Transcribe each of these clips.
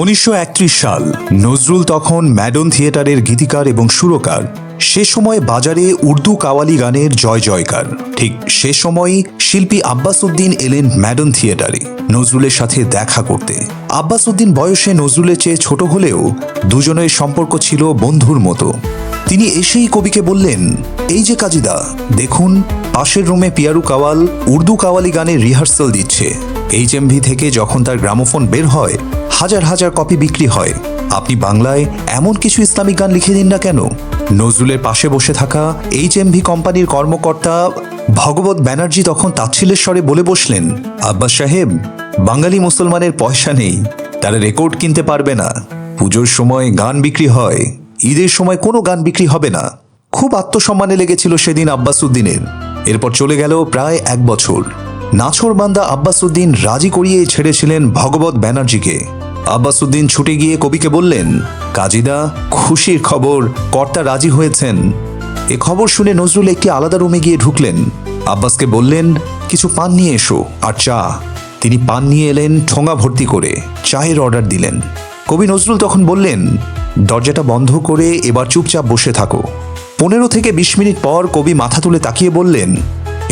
উনিশশো একত্রিশ সাল, নজরুল তখন ম্যাডন থিয়েটারের গীতিকার এবং সুরকার। সে সময় বাজারে উর্দু কাওয়ালি গানের জয় জয়কার। ঠিক সে সময়ই শিল্পী আব্বাস উদ্দিন এলেন ম্যাডন থিয়েটারে, নজরুলের সাথে দেখা করতে। আব্বাস উদ্দিন বয়সে নজরুলের চেয়ে ছোট হলেও দুজনের সম্পর্ক ছিল বন্ধুর মতো। তিনি এসেই কবিকে বললেন, এই যে কাজিদা, দেখুন, পাশের রুমে পিয়ারু কাওয়াল উর্দু কাওয়ালি গানের রিহার্সাল দিচ্ছে। এইচএমভি থেকে যখন তার গ্রামোফোন বের হয়, হাজার হাজার কপি বিক্রি হয়। আপনি বাংলায় এমন কিছু ইসলামিক গান লিখে দিন না কেন? নজরুলের পাশে বসে থাকা এইচএমভি কোম্পানির কর্মকর্তা ভগবত ব্যানার্জি তখন তাচ্ছিলের স্বরে বলে বসলেন, আব্বাস সাহেব, বাঙালি মুসলমানের পয়সা নেই, তারা রেকর্ড কিনতে পারবে না। পুজোর সময় গান বিক্রি হয়, ঈদের সময় কোনো গান বিক্রি হবে না। খুব আত্মসম্মানে লেগেছিল সেদিন আব্বাস উদ্দিনের। এরপর চলে গেল প্রায় এক বছর। নাছর বান্দা আব্বাস উদ্দিন রাজি করিয়ে ছেড়েছিলেন ভগবত ব্যানার্জিকে। আব্বাস উদ্দিন ছুটে গিয়ে কবিকে বললেন, কাজিদা, খুশির খবর, কর্তা রাজি হয়েছেন। এ খবর শুনে নজরুল একটি আলাদা রুমে গিয়ে ঢুকলেন। আব্বাসকে বললেন, কিছু পান নিয়ে এসো আর চা। তিনি পান নিয়ে এলেন ঠোঙা ভর্তি করে, চায়ের অর্ডার দিলেন। কবি নজরুল তখন বললেন, দরজাটা বন্ধ করে এবার চুপচাপ বসে থাকো। পনেরো থেকে বিশ মিনিট পর কবি মাথা তুলে তাকিয়ে বললেন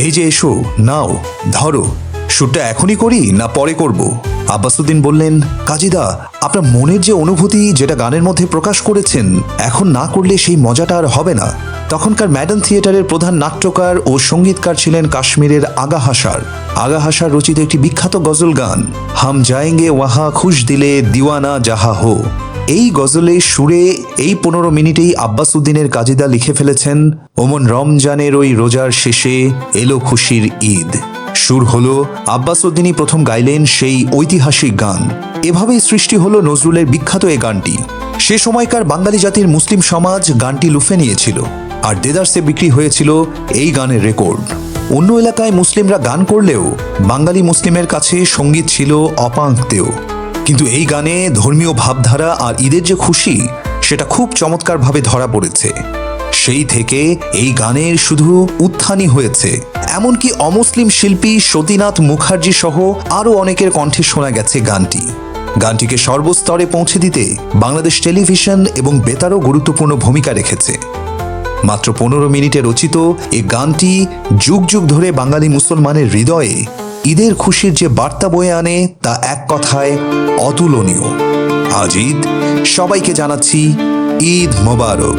এই যে এসো, নাও, ধরো। শুটটা এখনই করি না পরে করব? আব্বাসুদ্দিন বললেন, কাজিদা, আপনার মনের যে অনুভূতি যেটা গানের মধ্যে প্রকাশ করেছেন, এখন না করলে সেই মজাটা আর হবে না। তখনকার ম্যাডান থিয়েটারের প্রধান নাট্যকার ও সঙ্গীতকার ছিলেন কাশ্মীরের আগা হাসার। আগা হাসার রচিত একটি বিখ্যাত গজল গান, হাম যায়েঙ্গে ওয়াহা খুশ দিলে দিওয়ানা যাহা হো। এই গজলের সুরে এই পনেরো মিনিটেই আব্বাস উদ্দিনের কাজিদা লিখে ফেলেছেন, ওমন রমজানের ওই রোজার শেষে এলো খুশির ঈদ। সুর হল আব্বাস উদ্দিনই প্রথম গাইলেন সেই ঐতিহাসিক গান। এভাবেই সৃষ্টি হল নজরুলের বিখ্যাত এ গানটি। সে সময়কার বাঙালি জাতির মুসলিম সমাজ গানটি লুফে নিয়েছিল, আর দেদার্সে বিক্রি হয়েছিল এই গানের রেকর্ড। অন্য এলাকায় মুসলিমরা গান করলেও বাঙালি মুসলিমের কাছে সংগীত ছিল অপাঙ্ক্তেয় কিন্তু এই গানে ধর্মীয় ভাবধারা আর ঈদের যে খুশি, সেটা খুব চমৎকারভাবে ধরা পড়েছে। সেই থেকে এই গানের শুধু উত্থানই হয়েছে। এমনকি অমুসলিম শিল্পী সতীনাথ মুখার্জি সহ আরও অনেকের কণ্ঠে শোনা গেছে গানটি। গানটিকে সর্বস্তরে পৌঁছে দিতে বাংলাদেশ টেলিভিশন এবং বেতারও গুরুত্বপূর্ণ ভূমিকা রেখেছে। মাত্র পনেরো মিনিটে রচিত এই গানটি যুগ যুগ ধরে বাঙালি মুসলমানের হৃদয়ে ঈদের খুশির যে বার্তা বয়ে আনে তা এক কথায় অতুলনীয়। আজ ঈদ, সবাইকে জানাচ্ছি ঈদ মোবারক।